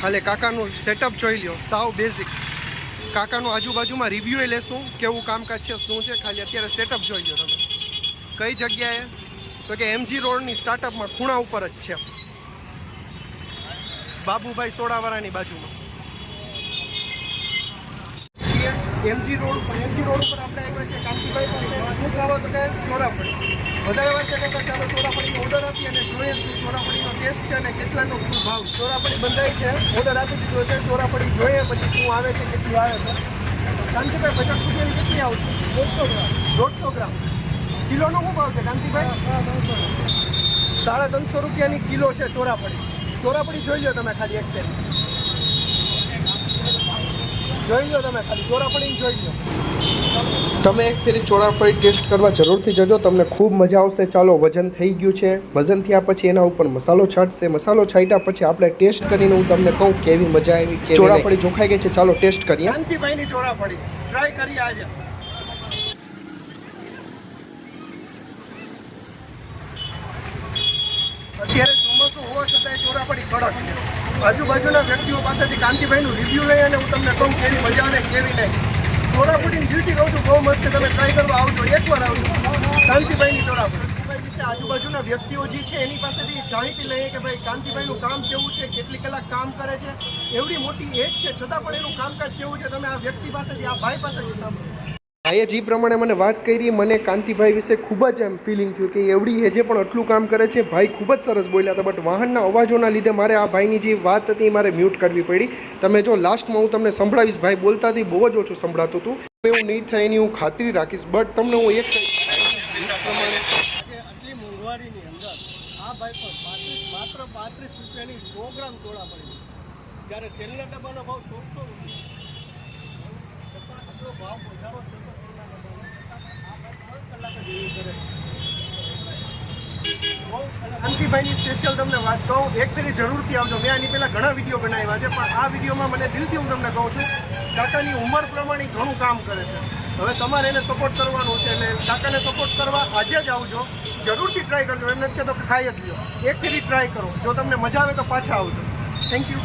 ખાલી કાકાનું સેટઅપ જોઈ લ્યો, સાવ બેઝિક કાકાનું આજુબાજુમાં રિવ્યુ લેશું, કેવું કામકાજ છે, શું છે, ખાલી અત્યારે સેટઅપ જોઈ લો તમે. કઈ જગ્યાએ? તો કે એમજી રોડની સ્ટાર્ટઅપમાં ખૂણા ઉપર જ છે. બાબુભાઈ સોડાવાળાની બાજુમાં. એમજી રોડ એમજી રોડ ઉપર આપણે આવ્યા છે કાંતિભાઈ પાસે. શું ખાવા તો કે? ચોરાપડી વધારે વાત કરતા ચાલો ચોરાપડીનો ઓર્ડર આપીએ અને જોઈએ શું ચોરાપડીનો ટેસ્ટ છે અને કેટલાનો શું ભાવ. ચોરાપડી બંધાઈ છે. ઓર્ડર આપી દીધો છે. ચોરાપડી જોઈએ પછી શું આવે છે, કેટલું આવે છે. કાંતિભાઈ, પચાસ રૂપિયાની કેટલી આવશે? દોઢસો ગ્રામ. દોઢસો ગ્રામ. કિલોનો શું ભાવ છે, કાંતિભાઈ? સાડા ત્રણસો રૂપિયાની કિલો છે ચોરાપડી ચોરાપડી જોઈ લો તમે ખાલી એક જોઈ લો તમે ખાલી. ચોરાપડી જોઈ લો. તમે એક ફેરી ચોરાફળી ટેસ્ટ કરવા જરૂરથી જજો તમને ખૂબ મજા આવશે. ચાલો વજન થઈ ગયું છે. વજન થયા પછી એના ઉપર મસાલો છાંટશે. મસાલો છાંટ્યા પછી આપણે ટેસ્ટ કરીને હું તમને કહું કેવી મજા આવી કે ચોરાફળી જોખાઈ ગઈ છે. ચાલો ટેસ્ટ કરીએ. શાંતિભાઈની ચોરાફળી. ટ્રાય કરીએ આજે. અત્યારે ચોમાસું હોવા છતાંય ચોરાફળી કડક છે. આજુબાજુના વ્યક્તિઓ પાસેથી કાંતિભાઈનું રિવ્યુ લઈ અને હું તમને કહું કેવી મજા આવે કેવી નહીં. ચોરાપડીને દિલથી કહું છું, બહુ મસ્ત છે. તમે ટ્રાય કરવા આવજો. એકવાર આવજો. કાંતિભાઈની ચોરાપડી કાંતિભાઈ વિશે આજુબાજુના વ્યક્તિઓ જે છે, એની પાસેથી જાણીતી લઈએ કે ભાઈ કાંતિભાઈનું કામ કેવું છે, કેટલી કલાક કામ કરે છે. એવડી મોટી એજ છે, છતાં પણ એનું કામકાજ કેવું છે, તમે આ વ્યક્તિ પાસેથી, આ ભાઈ પાસેથી સાંભળો. ભાઈએ જે પ્રમાણે મને વાત કરી, મને કાંતિભાઈ વિશે ખૂબ જ એમ ફિલિંગ થયું કે એવડી હેજે પણ આટલું કામ કરે છે, ભાઈ ખૂબ જ સરસ બોલ્યા હતા બટ વાહનના અવાજોના લીધે મારે આ ભાઈની જે વાત હતી એ મારે મ્યુટ કરવી પડી. તમે જો લાસ્ટમાં હું તમને સંભળાવીશ, ભાઈ બોલતા બહુ જ ઓછું સંભળાતું હતું. એવું નહીં થાય એની હું ખાતરી રાખીશ બટ તમને હું એક આટલી અંદર આ ભાઈ પર પાંત્રીસ, માત્ર પાંત્રીસ રૂપિયાની સો જ્યારે તેલના ડબ્બાનો ભાવ સોળસો રૂપિયા. ભાવ વધારો થતો તેલના ડબ્બાનો છતાં પણ આ ભાઈ ત્રણ કલાક જ એવું કરે કાંતિભાઈની સ્પેશિયલ તમને વાત કહું. એક ફેરી જરૂરથી આવજો. મેં આની પહેલાં ઘણા વીડિયો બનાવ્યા છે, પણ આ વિડીયોમાં મને દિલથી હું તમને કહું છું, કાકાની ઉંમર પ્રમાણે ઘણું કામ કરે છે. હવે તમારે એને સપોર્ટ કરવાનો છે, એટલે કાકાને સપોર્ટ કરવા આજે જ આવજો. જરૂરથી ટ્રાય કરજો. એમ કે તો ખાઈ જ લ્યો. એક ફેરી ટ્રાય કરો. જો તમને મજા આવે તો પાછા આવજો. Thank you